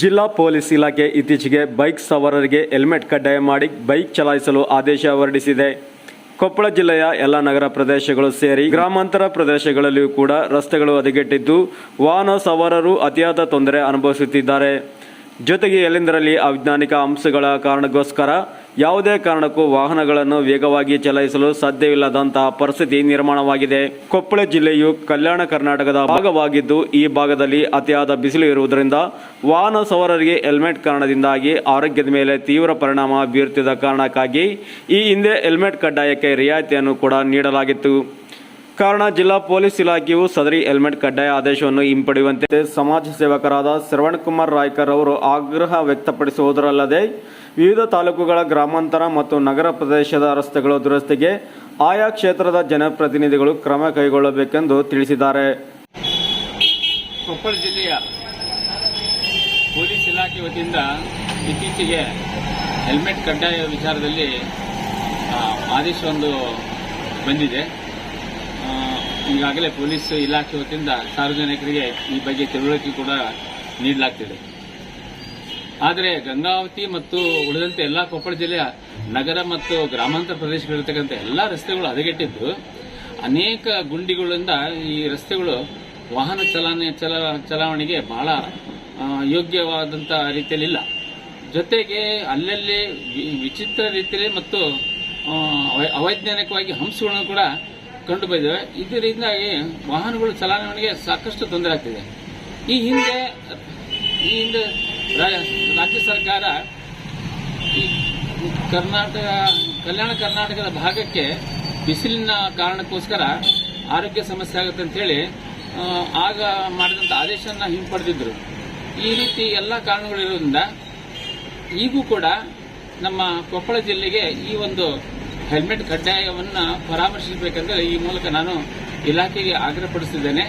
ಜಿಲ್ಲಾ ಪೊಲೀಸ್ ಇಲಾಖೆ ಇತ್ತೀಚೆಗೆ ಬೈಕ್ ಸವಾರರಿಗೆ ಹೆಲ್ಮೆಟ್ ಕಡ್ಡಾಯ ಮಾಡಿ ಬೈಕ್ ಚಲಾಯಿಸಲು ಆದೇಶ ಹೊರಡಿಸಿದೆ. ಕೊಪ್ಪಳ ಜಿಲ್ಲೆಯ ಎಲ್ಲ ನಗರ ಪ್ರದೇಶಗಳು ಸೇರಿ ಗ್ರಾಮಾಂತರ ಪ್ರದೇಶಗಳಲ್ಲಿಯೂ ಕೂಡ ರಸ್ತೆಗಳು ಹದಗೆಟ್ಟಿದ್ದು, ವಾಹನ ಸವಾರರು ಅತಿಯಾದ ತೊಂದರೆ ಅನುಭವಿಸುತ್ತಿದ್ದಾರೆ. ಜೊತೆಗೆ ಎಲ್ಲೆಂದರಲ್ಲಿ ಅವೈಜ್ಞಾನಿಕ ಅಂಶಗಳ ಕಾರಣಕ್ಕೋಸ್ಕರ ಯಾವುದೇ ಕಾರಣಕ್ಕೂ ವಾಹನಗಳನ್ನು ವೇಗವಾಗಿ ಚಲಾಯಿಸಲು ಸಾಧ್ಯವಿಲ್ಲದಂತಹ ಪರಿಸ್ಥಿತಿ ನಿರ್ಮಾಣವಾಗಿದೆ. ಕೊಪ್ಪಳ ಜಿಲ್ಲೆಯು ಕಲ್ಯಾಣ ಕರ್ನಾಟಕದ ಭಾಗವಾಗಿದ್ದು, ಈ ಭಾಗದಲ್ಲಿ ಅತಿಯಾದ ಬಿಸಿಲು ಇರುವುದರಿಂದ ವಾಹನ ಸವಾರರಿಗೆ ಹೆಲ್ಮೆಟ್ ಕಾರಣದಿಂದಾಗಿ ಆರೋಗ್ಯದ ಮೇಲೆ ತೀವ್ರ ಪರಿಣಾಮ ಬೀರುತ್ತಿದ್ದ ಕಾರಣಕ್ಕಾಗಿ ಈ ಹಿಂದೆ ಹೆಲ್ಮೆಟ್ ಕಡ್ಡಾಯಕ್ಕೆ ರಿಯಾಯಿತಿಯನ್ನು ಕೂಡ ನೀಡಲಾಗಿತ್ತು. ಕಾರಣ ಜಿಲ್ಲಾ ಪೊಲೀಸ್ ಇಲಾಖೆಯು ಸದರಿ ಹೆಲ್ಮೆಟ್ ಕಡ್ಡಾಯ ಆದೇಶವನ್ನು ಹಿಂಪಡೆಯುವಂತೆ ಸಮಾಜ ಸೇವಕರಾದ ಶ್ರವಣ್ ಕುಮಾರ್ ರಾಯ್ಕರ್ ಅವರು ಆಗ್ರಹ ವ್ಯಕ್ತಪಡಿಸುವುದರಲ್ಲದೆ ವಿವಿಧ ತಾಲೂಕುಗಳ ಗ್ರಾಮಾಂತರ ಮತ್ತು ನಗರ ಪ್ರದೇಶದ ರಸ್ತೆಗಳ ದುರಸ್ತಿಗೆ ಆಯಾ ಕ್ಷೇತ್ರದ ಜನಪ್ರತಿನಿಧಿಗಳು ಕ್ರಮ ಕೈಗೊಳ್ಳಬೇಕೆಂದು ತಿಳಿಸಿದ್ದಾರೆ. ಕೊಪ್ಪಳ ಜಿಲ್ಲೆಯ ಪೊಲೀಸ್ ಇಲಾಖೆ ವತಿಯಿಂದ ಇತ್ತೀಚೆಗೆ ಹೆಲ್ಮೆಟ್ ಕಡ್ಡಾಯ ವಿಚಾರದಲ್ಲಿ ಆದೇಶ ಆದೇಶವೊಂದು ಬಂದಿದೆ. ಈಗಾಗಲೇ ಪೊಲೀಸ್ ಇಲಾಖೆ ವತಿಯಿಂದ ಸಾರ್ವಜನಿಕರಿಗೆ ಈ ಬಗ್ಗೆ ತಿಳುವಳಿಕೆ ಕೂಡ ನೀಡಲಾಗ್ತಿದೆ. ಆದರೆ ಗಂಗಾವತಿ ಮತ್ತು ಉಳಿದಂತೆ ಎಲ್ಲ ಕೊಪ್ಪಳ ಜಿಲ್ಲೆಯ ನಗರ ಮತ್ತು ಗ್ರಾಮಾಂತರ ಪ್ರದೇಶಗಳಿರ್ತಕ್ಕಂಥ ಎಲ್ಲ ರಸ್ತೆಗಳು ಹದಗೆಟ್ಟಿದ್ದು, ಅನೇಕ ಗುಂಡಿಗಳಿಂದ ಈ ರಸ್ತೆಗಳು ವಾಹನ ಚಲನೆ ಚಲ ಚಲಾವಣೆಗೆ ಬಹಳ ಯೋಗ್ಯವಾದಂಥ ರೀತಿಯಲ್ಲಿ ಇಲ್ಲ ಜೊತೆಗೆ ಅಲ್ಲಲ್ಲಿ ವಿಚಿತ್ರ ರೀತಿಯಲ್ಲಿ ಮತ್ತು ಅವೈಜ್ಞಾನಿಕವಾಗಿ ಹಂಸಗಳನ್ನು ಕೂಡ ಕಂಡು ಬಂದಿವೆ. ಇದರಿಂದಾಗಿ ವಾಹನಗಳು ಚಲಾವಣೆಗೆ ಸಾಕಷ್ಟು ತೊಂದರೆ ಆಗ್ತಿದೆ. ಈ ಹಿಂದೆ ಈ ಹಿಂದೆ ರಾಜ್ಯ ಸರ್ಕಾರ ಈ ಕರ್ನಾಟಕ, ಕಲ್ಯಾಣ ಕರ್ನಾಟಕದ ಭಾಗಕ್ಕೆ ಬಿಸಿಲಿನ ಕಾರಣಕ್ಕೋಸ್ಕರ ಆರೋಗ್ಯ ಸಮಸ್ಯೆ ಆಗುತ್ತೆ ಅಂತೇಳಿ ಆಗ ಮಾಡಿದಂಥ ಆದೇಶವನ್ನು ಹಿಂಪಡೆದಿದ್ದರು ಈ ರೀತಿ ಎಲ್ಲ ಕಾರಣಗಳಿರೋದ್ರಿಂದ ಈಗೂ ಕೂಡ ನಮ್ಮ ಕೊಪ್ಪಳ ಜಿಲ್ಲೆಗೆ ಈ ಒಂದು ಹೆಲ್ಮೆಟ್ ಕಡ್ಡಾಯವನ್ನು ಪರಾಮರ್ಶಿಸಬೇಕಂದ್ರೆ ಈ ಮೂಲಕ ನಾನು ಇಲಾಖೆಗೆ ಆಗ್ರಹಪಡಿಸಿದ್ದೇನೆ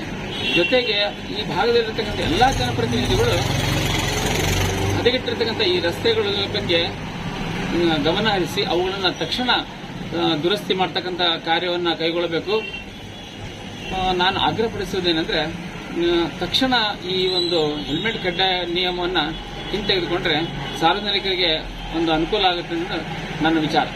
ಜೊತೆಗೆ ಈ ಭಾಗದಲ್ಲಿರತಕ್ಕಂಥ ಎಲ್ಲ ಜನಪ್ರತಿನಿಧಿಗಳು ಹದಗೆಟ್ಟಿರ್ತಕ್ಕಂಥ ಈ ರಸ್ತೆಗಳ ಬಗ್ಗೆ ಗಮನ ಹರಿಸಿ ಅವುಗಳನ್ನು ತಕ್ಷಣ ದುರಸ್ತಿ ಮಾಡ್ತಕ್ಕಂಥ ಕಾರ್ಯವನ್ನು ಕೈಗೊಳ್ಳಬೇಕು. ನಾನು ಆಗ್ರಹಪಡಿಸುವುದೇನೆಂದರೆ ತಕ್ಷಣ ಈ ಒಂದು ಹೆಲ್ಮೆಟ್ ಕಡ್ಡಾಯ ನಿಯಮವನ್ನು ಹಿಂತೆಗೆದುಕೊಂಡ್ರೆ ಸಾರ್ವಜನಿಕರಿಗೆ ಒಂದು ಅನುಕೂಲ ಆಗುತ್ತೆ ಅನ್ನೋದು ನನ್ನ ವಿಚಾರ.